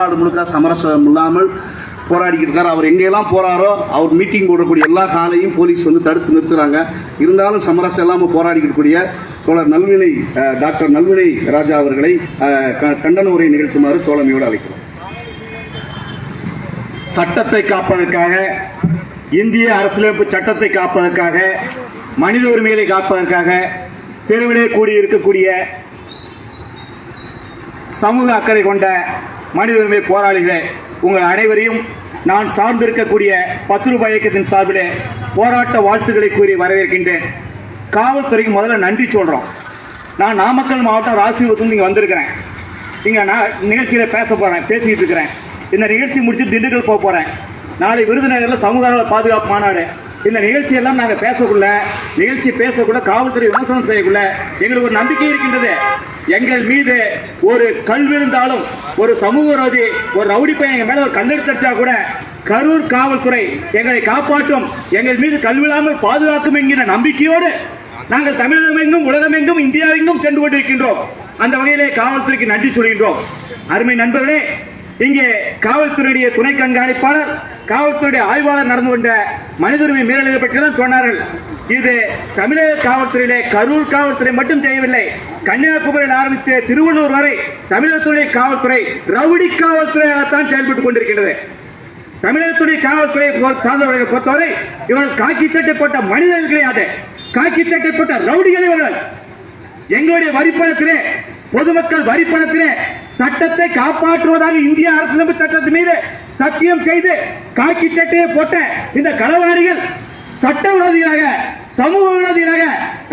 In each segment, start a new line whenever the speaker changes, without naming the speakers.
நாடு முழுக்க சமரசம் இல்லாமல் போராடிக்கிட்டு இருக்காரு. அவர் எங்கெல்லாம் போறாரோ அவர் மீட்டிங் போடக்கூடிய எல்லா காலையும் போலீஸ் வந்து தடுத்து நிறுத்துறாங்க. இருந்தாலும் சமரசம் இல்லாமல் போராடிக்கிட்டு கூடிய தோழர் நல்வினை டாக்டர் நல்வினை ராஜா அவர்களை கண்டன உரை நிகழ்த்துமாறு தோழமையோடு அழைக்கிறோம்.
சட்டத்தை காப்பதற்காக இந்திய அரசியலமைப்பு சட்டத்தை காப்பதற்காக மனித உரிமைகளை காப்பதற்காக தெருவிலே கூடியிருக்கக்கூடிய சமூக அக்கறை கொண்ட மனித உரிமை போராளிகளே உங்கள் அனைவரையும் நான் சார்ந்திருக்கக்கூடிய பத்து ரூபாய் இயக்கத்தின் சார்பிலே போராட்ட வாழ்த்துக்களை கூறி வரவேற்கின்றேன். காவல்துறைக்கு முதல்ல நன்றி சொல்கிறோம் நான் நாமக்கல் மாவட்டம் ராசிபுரத்துலேருந்து இங்கே வந்திருக்கிறேன். இங்கே நான் நிகழ்ச்சியில் பேச போகிறேன் பேசிக்கிட்டு இருக்கிறேன். இந்த நிகழ்ச்சி முடிச்சு திண்டுக்கல் போக போகிறேன் நாளை விருதுநகரில் சமூக பாதுகாப்பு மாநாடு. இந்த நிகழ்ச்சியெல்லாம் நாங்கள் பேசக்குள்ள நிகழ்ச்சி பேசக்குள்ள காவல்துறை விமர்சனம் செய்யக்குள்ள எங்களுக்கு ஒரு நம்பிக்கை இருக்கின்றது. எங்கள் மீது ஒரு கல் விழுந்தாலும் ஒரு சமூக விரோதி ஒரு ரவுடி பையன் எங்கள் மேல ஒரு கல்லெடுத்து கூட கரூர் காவல்துறை எங்களை காப்பாற்றும் எங்கள் மீது கல்விழாமல் பாதுகாக்கும் என்கிற நம்பிக்கையோடு நாங்கள் தமிழகமெங்கும் உலகமெங்கும் இந்தியாவெங்கும் சென்று கொண்டிருக்கின்றோம். அந்த வகையிலே காவல்துறைக்கு நன்றி சொல்கின்றோம். அருமை நண்பர்களே இங்கே காவல்துறையுடைய துணை கண்காணிப்பாளர் காவல்துறையுடைய ஆய்வாளர் நடந்து கொண்ட மனித உரிமை மீறல்கள் பற்றி தான் சொன்னார்கள். இது தமிழக காவல்துறையிலே கரூர் காவல்துறை மட்டும் செய்யவில்லை. கன்னியாகுமரியில் ஆரம்பித்து திருவள்ளூர் வரை தமிழகத்துடைய காவல்துறை ரவுடி காவல்துறையாகத்தான் செயல்பட்டுக் கொண்டிருக்கிறது தமிழகத்துடைய காவல்துறை சார்ந்தவர்களை பொறுத்தவரை இவர்கள் காக்கி சட்டை போட்ட மனிதர்கள் கிடையாது காக்கி சட்டை போட்ட ரவுடிகள் இவர்கள். எங்களுடைய வரிப்பணத்திலே பொதுமக்கள் வரிப்பணத்திலே சட்டத்தை காப்பாற்றுவதாக இந்திய அரசியலமைப்பு சட்டத்தின் மீது சத்தியம் செய்து காக்கி சட்டையை போட்ட இந்த களவாணிகள் சட்ட விரோதிகளாக சமூக விரோதிகளாக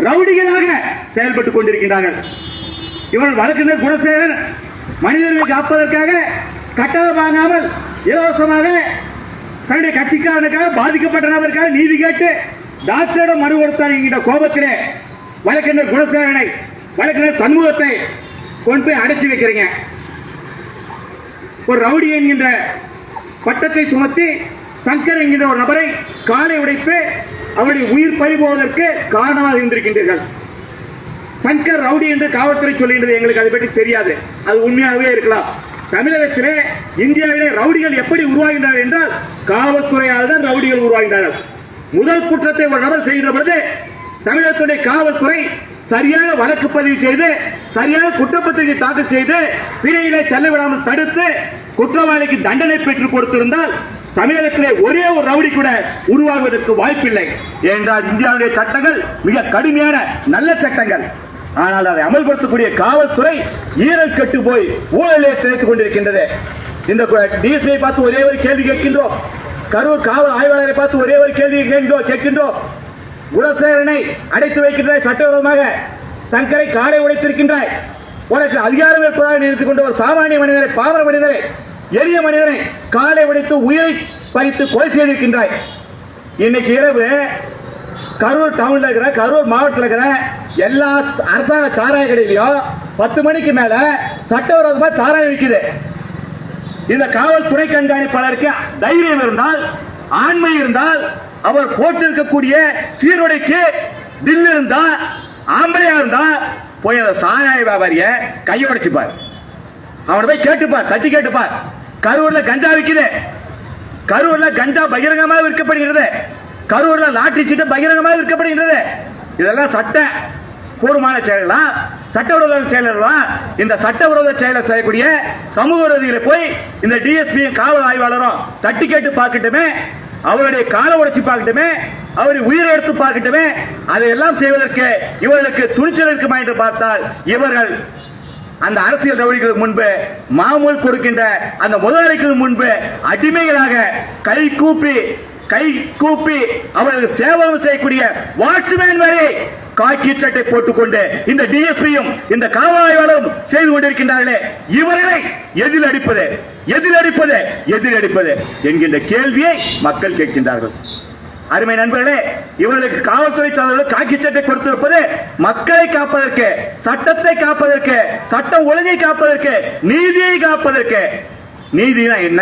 ரவுடிகளாக செயல்பட்டுக் கொண்டிருக்கின்றார்கள். இவர்கள் வழக்கறிஞர் குணசேகரன் மனிதர்களை காப்பதற்காக கட்டணம் வாங்காமல் இலவசமாக தன்னுடைய கட்சிக்காரனுக்காக பாதிக்கப்பட்ட நபருக்காக நீதி கேட்டு டாக்டரிடம் மனு கொடுத்தார் என்கிற கோபத்திலே வழக்கறிஞர் குணசேகரனை வழக்கறிஞர் சண்முகத்தை கொண்டு போய் அடைச்சி வைக்கிறீங்க. ஒரு ரவுடி என்கின்ற பட்டத்தை சுமத்தி சங்கர் என்கின்ற ஒரு நபரை காலை உடைத்து அவருடைய உயிர் பறிபோவதற்கு காரணமாக இருந்திருக்கின்றீர்கள். சங்கர் ரவுடி என்று காவல்துறை சொல்லுகின்றது எங்களுக்கு அதை பற்றி தெரியாது. அது உண்மையாகவே இருக்கலாம். தமிழகத்திலே இந்தியாவிலே ரவுடிகள் எப்படி உருவாகின்றார்கள் என்றால் காவல்துறையால் தான் ரவுடிகள் உருவாகின்றார்கள். முதல் குற்றத்தை ஒரு நபர் செய்கின்ற பொழுது தமிழகத்துடைய காவல்துறை சரியாக வழக்கு பதிவு செய்து சரியாக குற்றப்பத்திரிகை தாக்கல் செய்து பிணையிலே செல்ல விடாமல் தடுத்து குற்றவாளிக்கு தண்டனை பெற்றுக் கொடுத்திருந்தால் தமிழகத்திலே ஒரே ஒரு ரவுடி கூட உருவாகுவதற்கு வாய்ப்பில்லை. ஏனென்றால் இந்தியாவுடைய சட்டங்கள் மிக கடுமையான நல்ல சட்டங்கள். ஆனால் அதை அமல்படுத்தக்கூடிய காவல்துறை ஈரல் கட்டு போய் ஊழலே சிதைத்துக் கொண்டிருக்கின்றது. இந்த டிஎஸ்பியை பார்த்து ஒரே ஒரு கேள்வி கேட்கின்றோம். கரூர் காவல் ஆய்வாளரை பார்த்து ஒரே ஒரு கேள்வி கேட்கின்றோம் கேட்கின்றோம். குணசேகரனை அடைத்து வைக்கின்றாய் சட்டவிரோதமாக. சங்கரை காலை உடைத்திருக்கின்றாய். உனக்கு அதிகாரம் இருப்பதாக நினைத்துக் கொண்டு ஒரு சாமானிய மனிதரை பாவர மனிதரை எளிய மனிதனை காலை உடைத்து உயிரை பறித்து கொலை செய்திருக்கின்றாய். இன்னைக்கு இரவு கரூர் டவுன்ல இருக்கிற கரூர் மாவட்டத்தில் இருக்கிற எல்லா அரசாங்க சாராய கடையிலையும் பத்து மணிக்கு மேல சட்டவிரோதமா சாராயம் விற்குது இந்த காவல்துறை கண்காணிப்பாளருக்கு தைரியம் இருந்தால் ஆண்மை இருந்தால் அவர் போட்டிருக்கக்கூடிய சீருடைக்கு தில் இருந்தா ஆம்பளையா இருந்தா போய் அந்த சாராய வியாபாரிய கையொடைச்சுப்பார். அவனை போய் கேட்டுப்பார் தட்டி கேட்டுப்பார். கரூர்ல கஞ்சா விற்குது கரூர்ல கஞ்சா பகிரங்கமாக விற்கப்படுகிறது. கரூர்ல லாட்டரி சீட்டு பகிரங்கமாக விற்கப்படுகிறது. இதெல்லாம் சட்ட பூர்வமான செயலா சட்டவிரோத செயலர்களா? இந்த சட்டவிரோத செயலை செய்யக்கூடிய சமூக விரோதிகளை போய் இந்த டிஎஸ்பி காவல் ஆய்வாளரும் தட்டி கேட்டு பார்க்கட்டுமே. அவருடைய கால உடைச்சு பார்க்கட்டுமே அவரை உயிரை எடுத்து பார்க்கட்டுமே அதையெல்லாம் செய்வதற்கு இவர்களுக்கு துணிச்சல் இருக்குமா என்று பார்த்தால் இவர்கள் அந்த அரசியல் ரவுடிகளுக்கு முன்பு மாமூல் கொடுக்கின்ற அந்த முதலாளிகள் முன்பு அடிமைகளாக கை கூப்பி கை கூப்பி அவர்களுக்கு சேவகம் செய்யக்கூடிய வாட்ச்மேன் வரை காக்கி சட்டை போட்டுக்கொண்டு இந்த டிஎஸ்பியும் இந்த காவல் செய்து கொண்டிருக்கின்றார்களே இவர்களை எதில் அடிப்பது? எதில் அடிப்பது? எதில் அடிப்பது? என்கின்ற கேள்வியை மக்கள் கேட்கின்றார்கள். அருமை நண்பர்களே இவர்களுக்கு காவல்துறை சார்ந்தவர்கள் காக்கி சட்டை கொடுத்திருப்பது மக்களை காப்பதற்கு சட்டத்தை காப்பதற்கு சட்டம் ஒழுங்கை காப்பதற்கு நீதியை காப்பதற்கு. நீதினா என்ன?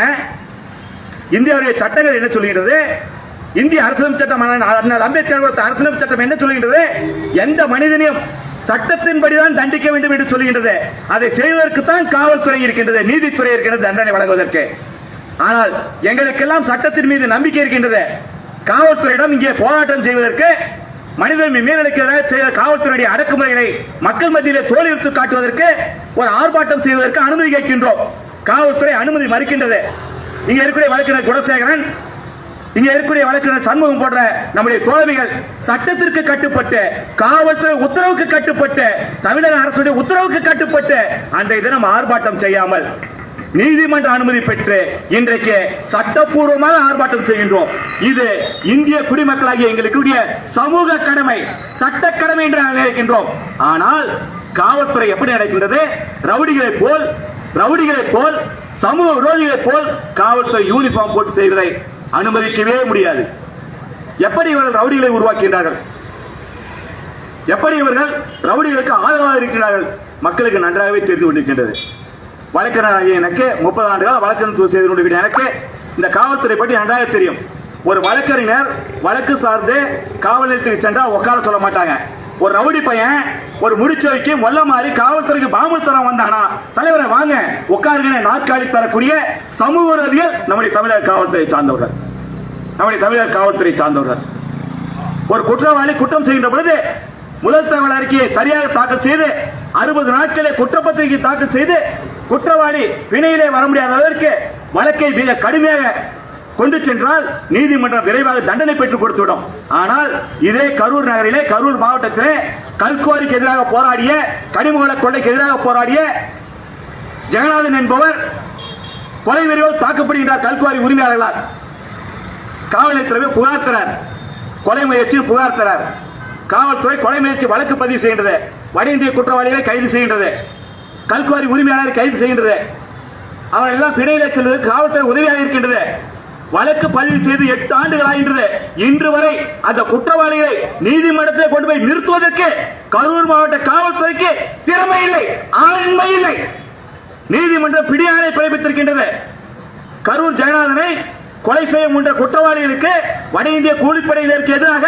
இந்தியாவுடைய சட்டங்கள் என்ன சொல்கிறது இந்திய அரசியலமைப்பு சட்டம் அம்பேத்கர் கொடுத்த அரசியலமைப்பு சட்டம் என்ன சொல்கிறது எந்த மனிதனையும் சட்டத்தின்படிதான் தண்டிக்க வேண்டும் என்று சொல்கின்றது. அதை செய்வதற்கு தான் காவல்துறை இருக்கின்றது நீதித்துறை இருக்கின்றது தண்டனை வழங்குவதற்கு. ஆனால் எங்களுக்கெல்லாம் சட்டத்தின் மீது நம்பிக்கை இருக்கின்றது. காவல்துறையிடம் இங்கே போராட்டம் செய்வதற்கு மனிதன் மீறலுக்கு செய்த காவல்துறையுடைய அடக்குமுறைகளை மக்கள் மத்தியிலே தோலிறுத்து காட்டுவதற்கு ஒரு ஆர்ப்பாட்டம் செய்வதற்கு அனுமதி கேட்கின்றோம். காவல்துறை அனுமதி மறுக்கின்றது. இங்க இருக்கக்கூடிய வழக்கினர் குணசேகரன் இங்க இருக்கக்கூடிய வழக்கறிஞர் சண்முகம் போன்ற நம்முடைய தோழமைகள் சட்டத்திற்கு கட்டுப்பட்டு காவல்துறை உத்தரவுக்கு கட்டுப்பட்டு தமிழக அரசுடைய உத்தரவுக்கு கட்டுப்பட்டு அன்றைய தினம் ஆர்ப்பாட்டம் செய்யாமல் நீதிமன்ற அனுமதி பெற்று இன்றைக்கு சட்டப்பூர்வமாக ஆர்ப்பாட்டம் செய்கின்றோம். இது இந்திய குடிமக்களாகிய எங்களுக்குரிய சமூக கடமை சட்ட கடமை என்று நாங்கள் நினைக்கின்றோம். ஆனால் காவல்துறை எப்படி நடக்கின்றது? ரவுடிகளைப் போல் ரவுடிகளைப் போல் சமூக விரோதிகளை போல் காவல்துறை யூனிஃபார்ம் போட்டு செய்வதை அனுமதிக்கவே முடியாது. எப்படி இவர்கள் ரவுடிகளை உருவாக்கின்றார்கள்? எப்படி இவர்கள் ரவுடிகளுக்கு ஆதரவாக இருக்கிறார்கள் மக்களுக்கு நன்றாகவே தெரிந்து கொண்டிருக்கின்றது. வழக்கறிஞராகிய எனக்கு முப்பது ஆண்டுகள் வழக்கறிஞர் செய்து கொண்டிருக்கிற எனக்கு இந்த காவல்துறை பற்றி நன்றாக தெரியும். ஒரு வழக்கறிஞர் வழக்கு சார்ந்து காவல் நிலையத்துக்கு சென்றால் உட்கார சொல்ல மாட்டாங்க. ஒரு ரவுடி பையன் ஒரு முடிச்சு வைக்க மொல்ல மாதிரி காவல்துறைக்கு பாம்பு தரம் வந்தானா? தலைவரை வாங்க. உட்காருங்க நாற்காலி தரக்கூடிய சமூக விரோதிகள் நம்முடைய தமிழர் காவல்துறை சார்ந்தவர்கள். நம்முடைய தமிழர் காவல்துறை சார்ந்தவர்கள். ஒரு குற்றவாளி குற்றம் செய்கின்ற பொழுது முதல் தகவல் அறிக்கையை சரியாக தாக்கல் செய்து அறுபது நாட்களே குற்றப்பத்திரிகை தாக்கல் செய்து குற்றவாளி பிணையிலே வர முடியாத அளவிற்கு வழக்கை மிக கடுமையாக கொண்டு சென்றால் நீதிமன்றம் விரைவாக தண்டனை பெற்றுக் கொடுத்துவிடும். ஆனால் இதே கரூர் நகரிலே கரூர் மாவட்டத்திலே கல்குவாரிக்கு எதிராக போராடிய கனிமவள கொள்ளைக்கு எதிராக போராடிய ஜெகநாதன் என்பவர் கொலை வெறியோடு தாக்கப்படுகின்றார் கல்குவாரி உரிமையாளர்களால். காவல் நிலையத்தில் புகார் தரார். கொலை முயற்சி புகார் தரார். காவல்துறை கொலை முயற்சி வழக்கு பதிவு செய்கின்றது. வட இந்திய குற்றவாளிகளை கைது செய்கின்றது. கல்குவாரி உரிமையாளர்களை கைது செய்கின்றது. அவர்கள் எல்லாம் பிணையில செல்வதற்கு காவல்துறை உதவியாக இருக்கின்றது. வழக்கு பதிவு செய்து எட்டு ஆண்டுகள் ஆகின்றது. இன்று வரை அந்த குற்றவாளிகளை நீதிமன்றத்தில் கொண்டு போய் நிறுத்துவதற்கு கரூர் மாவட்ட காவல்துறைக்கு திறமை இல்லை ஆண்மை இல்லை. நீதிமன்றம் பிடியாணை பிறப்பித்திருக்கின்றது. கரூர் ஜெகநாதனை கொலை செய்ய முன்ற குற்றவாளிகளுக்கு வட இந்திய கூலிப்படையினருக்கு எதிராக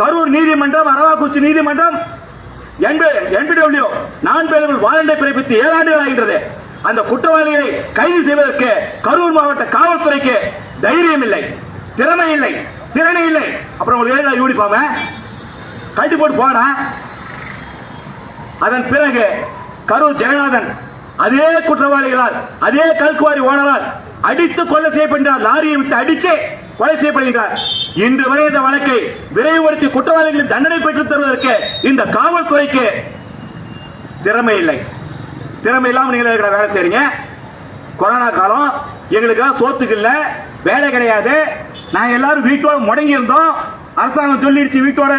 கரூர் நீதிமன்றம் அரவாக்குச்சி நீதிமன்றம் என்பிடபிள்யூ நான் பேரர்கள் வாரண்டை பிறப்பித்து ஏழாண்டுகள் ஆகின்றது. அந்த குற்றவாளிகளை கைது செய்வதற்கு கரூர் மாவட்ட காவல்துறைக்கு தைரியம் இல்லை திறமை இல்லை திறனை இல்லை. அப்புறம் உங்களுக்கு யூனிஃபார்ம் கட்டி போட்டு போனா அதன் பிறகு கரூர் ஜெகநாதன் அதே குற்றவாளிகளால் அதே கல்குவாரி ஓனரால் அடித்து கொலை செய்யப்படுகிறார் லாரியை விட்டு அடித்து கொலை செய்யப்படுகிறார் இன்று வரை இந்த வழக்கை விரைவுபடுத்தி குற்றவாளிகளின் தண்டனை பெற்றுத் தருவதற்கு இந்த காவல்துறைக்கு திறமை இல்லை. திறமை இல்லாமல் நீங்கள் இருக்கிற வேலை செய்றீங்க. கொரோனா காலம் எங்களுக்கு சோத்துக்கு இல்லை வேலை கிடையாது. நாங்கள் எல்லாரும் வீட்டோட முடங்கி இருந்தோம் அரசாங்கம் சொல்லிடுச்சு வீட்டோட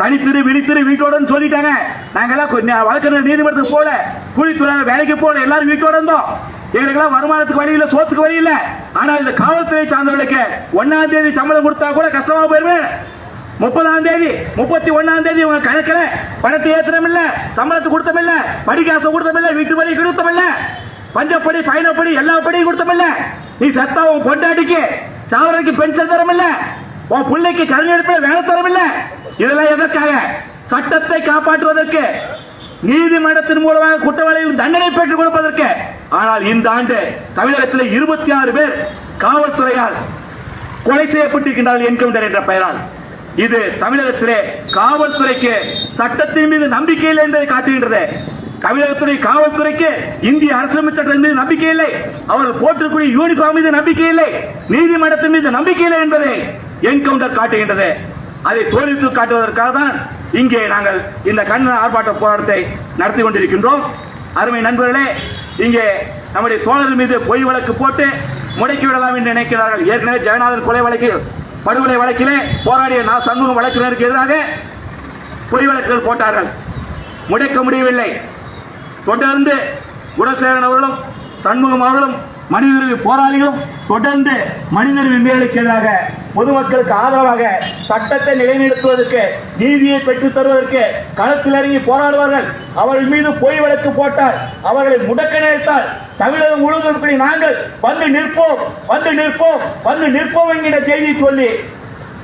தனித்திரு விழித்திரு வீட்டோடன்னு சொல்லிட்டாங்க. நாங்க எல்லாம் கொஞ்சம் வழக்கறிஞர் நீதிமன்றத்துக்கு போல கூலித்துறை வேலைக்கு போல எல்லாரும் வீட்டோட இருந்தோம். எங்களுக்கெல்லாம் வருமானத்துக்கு வழி இல்லை சோத்துக்கு வழி இல்லை. ஆனால் இந்த காவல்துறை சார்ந்தவர்களுக்கு ஒன்னாம் தேதி சம்பளம் கொடுத்தா கூட கஷ்டமா போயிருவேன் முப்பதாம் தேதி முப்பத்தி ஒன்னாம் தேதி உங்க கணக்கில் பணத்தை ஏத்தனம் இல்ல சம்பளத்தை கொடுத்தம் இல்ல படிக்காசு கொடுத்தம் இல்ல வீட்டு வரி கொடுத்தம் இல்ல பஞ்சப்படி பயணப்படி எல்லா படியும் கொடுத்தம் இல்ல. நீ சத்தா உன் பொண்டாட்டிக்கு சாவரைக்கு பென்ஷன் தரம் இல்ல உன் பிள்ளைக்கு கல்வி வேலை தரம் இல்ல. இதெல்லாம் எதற்காக? சட்டத்தை காப்பாற்றுவதற்கு நீதிமன்றத்தின் மூலமாக குற்றவாளிகள் தண்டனை பெற்றுக் கொடுப்பதற்கு. ஆனால் இந்த ஆண்டு தமிழகத்தில் இருபத்தி ஆறு பேர் காவல்துறையால் கொலை செய்யப்பட்டிருக்கின்றார்கள் என்கவுண்டர் என்ற பெயரால். இது தமிழகத்திலே காவல்துறைக்கு சட்டத்தின் மீது நம்பிக்கை இல்லை என்பதை காட்டுகின்றது. தமிழகத்துடைய காவல்துறைக்கு இந்திய அரசியலமைப்பு சட்டம் மீது நம்பிக்கை இல்லை. அவர்கள் போட்டிருக்கூடிய யூனிஃபார்ம் மீது நம்பிக்கை இல்லை. நீதிமன்றத்தின் மீது நம்பிக்கை இல்லை என்பதை என்கவுண்டர் காட்டுகின்றது. அதை தோல்வித்து காட்டுவதற்காக தான் இங்கே நாங்கள் இந்த கண்ணன் ஆர்ப்பாட்ட போராட்டத்தை நடத்தி கொண்டிருக்கின்றோம். அருமை நண்பர்களே இங்கே நம்முடைய தோழர்கள் மீது பொய் வழக்கு போட்டு முடக்கி விடலாம் என்று நினைக்கிறார்கள். ஏற்கனவே ஜெகநாதன் கொலை வழக்கு படுகொலை வழக்கிலே போராடிய நான் சண்முகம் வழக்கினருக்கு எதிராக பொய் வழக்குகள் போட்டார்கள். முடக்க முடியவில்லை. தொடர்ந்து குணசேகரன் அவர்களும் சண்முகம் அவர்களும் மனித உரிமை போராளிகளும் தொடர்ந்து மனித உரிமை மீறலுக்கு எதிராக பொதுமக்களுக்கு ஆதரவாக சட்டத்தை நிலைநிறுத்துவதற்கு நீதியை பெற்றுத் தருவதற்கு களத்தில் இறங்கி போராடுவார்கள். அவர்கள் மீது பொய் வழக்கு போட்டார் அவர்களை முடக்க நினைத்தால் தமிழகம் முழுவதும் நாங்கள் வந்து நிற்போம் வந்து நிற்போம் வந்து நிற்போம் என்கிற செய்தி சொல்லி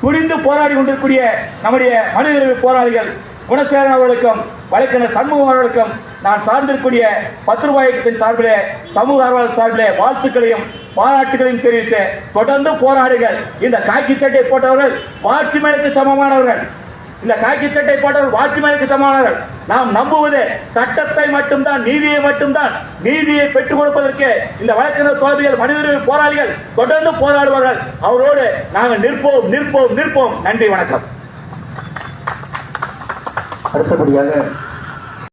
துணிந்து போராடி கொண்டிருக்கூடிய நம்முடைய மனித உரிமை போராளிகள் குணசேகரன் அவர்களுக்கும் வழக்கறிஞர் சண்முகம் அவர்களுக்கும் நான் சார்ந்திருக்கூடிய பத்து ரூபாய் இயக்கத்தின் சார்பிலே சமூக ஆர்வலர் சார்பிலே வாழ்த்துக்களையும் பாராட்டுகளையும் தெரிவித்து தொடர்ந்து போராடுகள் இந்த காக்கி சட்டை போட்டவர்கள் வாட்சிமேனுக்கு சமமானவர்கள். இந்த காக்கி சட்டை போட்டவர் வாட்சிமேனுக்கு சமமானவர்கள் நாம் நம்புவது சட்டத்தை மட்டும்தான் நீதியை மட்டும்தான். நீதியை பெற்றுக் கொடுப்பதற்கு இந்த வழக்கறிஞர் தோல்விகள் மனிதர்கள் போராளிகள் தொடர்ந்து போராடுவார்கள். அவரோடு நாங்கள் நிற்போம் நிற்போம் நிற்போம். நன்றி வணக்கம்.
அடுத்தபடியாக